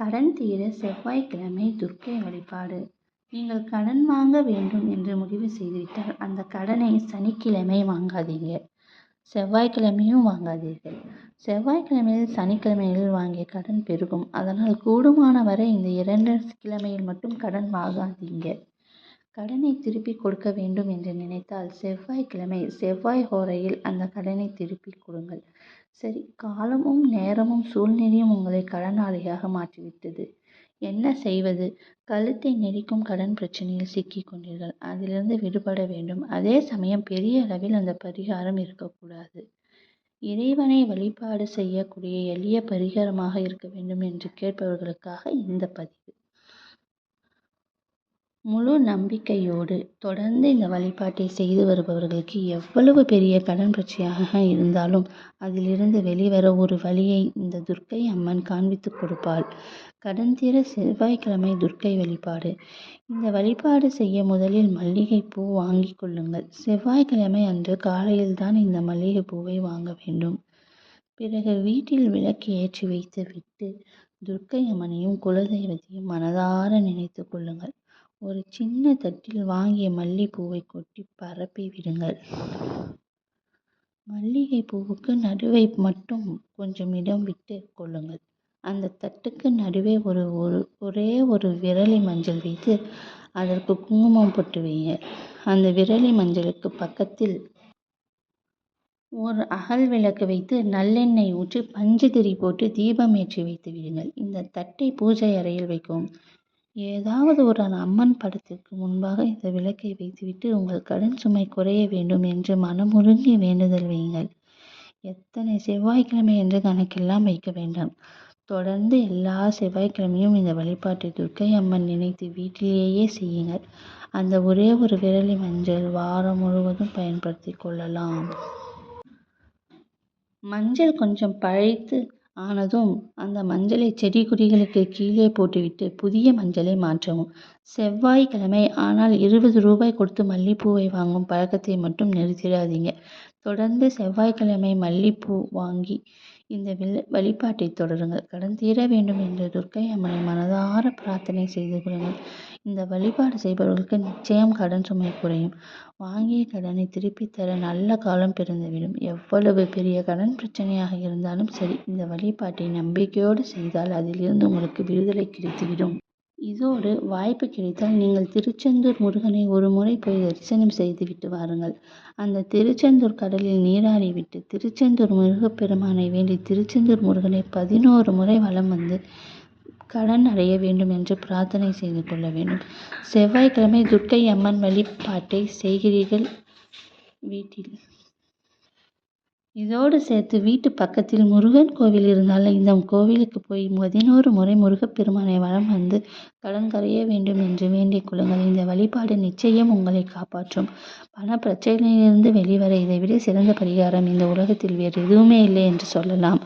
கடன் தீர செவ்வாய்க்கிழமை துர்க்கை வழிபாடு. நீங்கள் கடன் வாங்க வேண்டும் என்று முடிவு செய்துவிட்டால் அந்த கடனை சனிக்கிழமை வாங்காதீங்க. செவ்வாய்க்கிழமையும் வாங்காதீர்கள். செவ்வாய்க்கிழமையில் சனிக்கிழமையில் வாங்கிய கடன் பெருகும். அதனால் கூடுமான வரை இந்த இரண்டு கிழமையில் மட்டும் கடன் வாங்காதீங்க. கடனை திருப்பி கொடுக்க வேண்டும் என்று நினைத்தால் செவ்வாய்க்கிழமை செவ்வாய் ஹோரையில் அந்த கடனை திருப்பி கொடுங்கள். சரி காலமும் நேரமும் சூழ்நிலையும் உங்களை கடனாளியாக மாற்றிவிட்டது. என்ன செய்வது? கழுத்தை நெரிக்கும் கடன் பிரச்சனையில் சிக்கிக் கொண்டீர்கள். அதிலிருந்து விடுபட வேண்டும். அதே சமயம் பெரிய அளவில் அந்த பரிகாரம் இருக்கக்கூடாது. இறைவனை வழிபாடு செய்யக்கூடிய எளிய பரிகாரமாக இருக்க வேண்டும் என்று கேட்பவர்களுக்காக இந்த பதிவு. முழு நம்பிக்கையோடு தொடர்ந்து இந்த வழிபாட்டை செய்து வருபவர்களுக்கு எவ்வளவு பெரிய கடன் பிரச்சனையாக இருந்தாலும் அதிலிருந்து வெளிவர ஒரு வழியை இந்த துர்க்கை அம்மன் காண்பித்து கொடுப்பாள். கடன் தீர செவ்வாய்க்கிழமை துர்க்கை வழிபாடு. இந்த வழிபாடு செய்ய முதலில் மல்லிகை பூ வாங்கி கொள்ளுங்கள். செவ்வாய்க்கிழமை அன்று காலையில் தான் இந்த மல்லிகை பூவை வாங்க வேண்டும். பிறகு வீட்டில் விளக்கு ஏற்றி வைத்து விட்டு துர்க்கை அம்மனையும் குலதெய்வத்தையும் மனதார நினைத்து கொள்ளுங்கள். ஒரு சின்ன தட்டில் வாங்கிய மல்லிகைப்பூவை கொட்டி பரப்பி விடுங்கள். மல்லிகை பூவுக்கு நடுவை மட்டும் கொஞ்சம் இடம் விட்டு கொள்ளுங்கள். அந்த தட்டுக்கு நடுவே ஒரு ஒரு ஒரே ஒரு விரலி மஞ்சள் வைத்து அதற்கு குங்குமம் போட்டு வைங்க அந்த விரலி மஞ்சளுக்கு பக்கத்தில் ஒரு அகல் விளக்கு வைத்து நல்லெண்ணெய் ஊற்றி பஞ்சு திரி போட்டு தீபம் ஏற்றி வைத்து விடுங்கள். இந்த தட்டை பூஜை அறையில் வைக்கவும். ஏதாவது ஒரு அம்மன் படத்திற்கு முன்பாக இந்த விளக்கை வைத்துவிட்டு உங்கள் கடன் சுமை குறைய வேண்டும் என்று மனமுருகி வேண்டுதல் வையுங்கள். எத்தனை செவ்வாய்க்கிழமை என்று கணக்கெல்லாம் வைக்க வேண்டாம். தொடர்ந்து எல்லா செவ்வாய்க்கிழமையும் இந்த வழிபாட்டை துர்க்கை அம்மன் நினைத்து வீட்டிலேயே செய்யுங்கள். அந்த ஒரே ஒரு விரலி மஞ்சள் வாரம் முழுவதும் பயன்படுத்தி கொள்ளலாம். மஞ்சள் கொஞ்சம் பழைத்து ஆனதும் அந்த மஞ்சளை செடி கொடிகளுக்கு கீழே போட்டுவிட்டு புதிய மஞ்சளை மாற்றவும். செவ்வாய்க்கிழமை ஆனால் இருபது ரூபாய் கொடுத்து மல்லிப்பூவை வாங்கும் பழக்கத்தை மட்டும் நிறுத்திடாதீங்க. தொடர்ந்து செவ்வாய்க்கிழமை மல்லிப்பூ வாங்கி இந்த வழிபாட்டை தொடருங்கள். கடன் தீர வேண்டும் என்று துர்க்கை அம்மனை மனதார பிரார்த்தனை செய்து கொள்ளுங்கள். இந்த வழிபாடு செய்பவர்களுக்கு நிச்சயம் கடன் சுமை குறையும். வாங்கிய கடனை திருப்பி தர நல்ல காலம் பிறந்துவிடும். எவ்வளவு பெரிய கடன் பிரச்சனையாக இருந்தாலும் சரி இந்த வழிபாட்டை நம்பிக்கையோடு செய்தால் அதிலிருந்து உங்களுக்கு விடுதலை கிடைத்துவிடும். இதோடு வாய்ப்பு கிடைத்தால் நீங்கள் திருச்செந்தூர் முருகனை ஒரு முறை போய் தரிசனம் செய்துவிட்டு வாருங்கள். அந்த திருச்செந்தூர் கடலில் நீராடி விட்டு திருச்செந்தூர் முருகப்பெருமானை வேண்டி திருச்செந்தூர் முருகனை பதினோரு முறை வலம் வந்து கடன் அடைய வேண்டும் என்று பிரார்த்தனை செய்து கொள்ள வேண்டும். செவ்வாய்க்கிழமை துர்க்கை அம்மன் வழிபாட்டை செய்கிறீர்கள் வீட்டில். இதோடு சேர்த்து வீட்டு பக்கத்தில் முருகன் கோவில் இருந்தால் இந்த கோவிலுக்கு போய் பதினோரு முறை முருகப்பெருமானை வளம் வந்து கடன் கரைய வேண்டும் என்று வேண்டிக் கொள்ளுங்கள். இந்த வழிபாடு நிச்சயம் உங்களை காப்பாற்றும். பண பிரச்சனையிலிருந்து வெளிவர இதைவிட சிறந்த பரிகாரம் இந்த உலகத்தில் வேறு எதுவுமே இல்லை என்று சொல்லலாம்.